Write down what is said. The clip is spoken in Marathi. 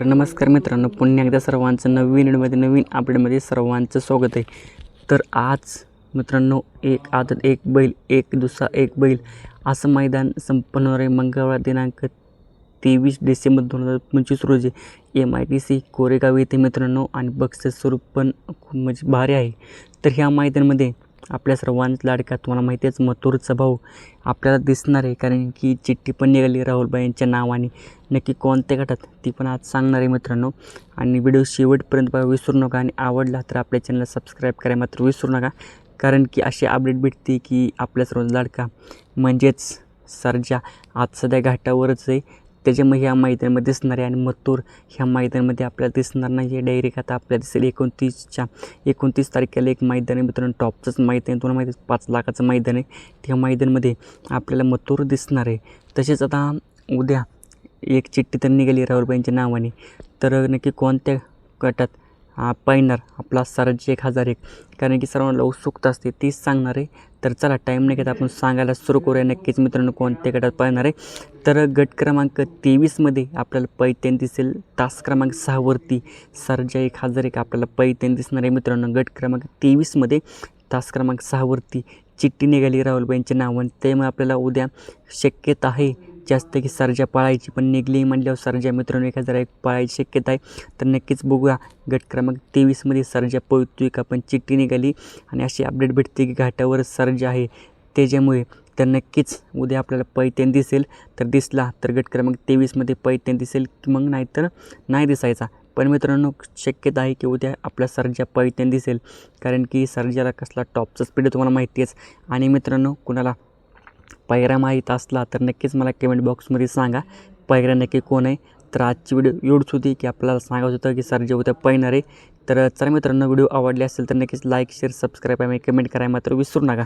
तर नमस्कार मित्रांनो पुन्हा एकदा सर्वांचं नवीन व्हिडिओमध्ये नवीन अपडेटमध्ये सर्वांचं स्वागत आहे. तर आज मित्रांनो एक आदत एक बैल एक दुसरा एक बैल असं मैदान संपन्न होणार आहे. मंगळवार दिनांक तेवीस डिसेंबर दोन हजार पंचवीस रोजी M I T C Koregaon येथे मित्रांनो आणि बक्षीस स्वरूप पण खूप म्हणजे भारी आहे. तर ह्या मैदानामध्ये आपल्या सर्वांच लाडका तुम्हाला माहिती आहेच मथुरचा भाऊ आपल्याला दिसणार आहे कारण की चिठ्ठी पण निघाली राहुलबाई यांच्या नावाने. नक्की कोणत्या गटात ती पण आज सांगणार आहे मित्रांनो. आणि व्हिडिओ शेवटपर्यंत बघा विसरू नका आणि आवडला तर आपल्या चॅनलला सबस्क्राईब करायला मात्र विसरू नका. कारण की अशी अपडेट भेटते की आपल्या सर्वांचा लाडका म्हणजेच सरजा आज सध्या घाटावरच आहे. त्याच्यामुळे ह्या मैदानामध्ये दिसणार आहे आणि मथुर ह्या मैदानामध्ये आपल्याला दिसणार नाही. आहे डायरेक्ट आता आपल्याला दिसेल. एकोणतीसच्या एकोणतीस तारखेला एक मैदान आहे मित्रांनो. टॉपचंच मैदान आहे. तुम्हाला माहिती आहे पाच लाखाचं मैदान आहे. त्या मैदानामध्ये आपल्याला मथुर दिसणार आहे. तसेच आता उद्या एक चिठ्ठी तर निघाली राहुलबाईंच्या नावाने. तर नक्की कोणत्या गटात हा आपला सरज एक हजार एक. कारण की सर्वांना उत्सुकता असते तीच सांगणार आहे. तर चला टाईम नाही घेता आपण सांगायला सुरू करूया. नक्कीच मित्रांनो कोणत्या गटात पाहणार आहे? तर गट क्रमांक तेवीसमध्ये आपल्याला पैतेन दिसेल. तास क्रमांक सहावरती सरजा एक हजार एक आपल्याला पैतेन दिसणार आहे मित्रांनो. गट क्रमांक तेवीसमध्ये तास क्रमांक सहावरती चिठ्ठी निघाली राहुलबाईंच्या नावाने. त्यामुळे आपल्याला उद्या शक्यता आहे जास्त की सर्जा पळायची पण निघली म्हणल्यावर सर्जा मित्रांनो एक हजार एक पळायची शक्यता आहे. तर नक्कीच बघूया. गट क्रमांक तेवीसमध्ये सर्जा पळतोय का पण चिठ्ठी निघाली आणि अशी अपडेट भेटते की घाटावर सर्जा आहे. त्याच्यामुळे तर नक्कीच उद्या आपल्याला पैत्यान दिसेल. तर दिसला तर गट क्रमांक तेवीसमध्ये पैत्यान दिसेल. की मग नाही तर नाही दिसायचा. पण मित्रांनो शक्यता आहे की उद्या आपल्या सर्जा पैत्यान दिसेल. कारण की सर्जाला कसला टॉपचा स्पीड आहे तुम्हाला माहिती आहेच. आणि मित्रांनो कुणाला पायऱ्या माहीत असला तर नक्कीच मला कमेंट बॉक्समध्ये सांगा. पायऱ्या नक्की कोण आहे? तर आजची व्हिडिओ एवढीच होती की आपल्याला सांगायचं होतं की सर जे होतं पैणार आहे तर चला मित्रांनो व्हिडिओ आवडले असेल तर नक्कीच लाईक शेअर सबस्क्राईब आणि कमेंट करायला मात्र विसरू नका.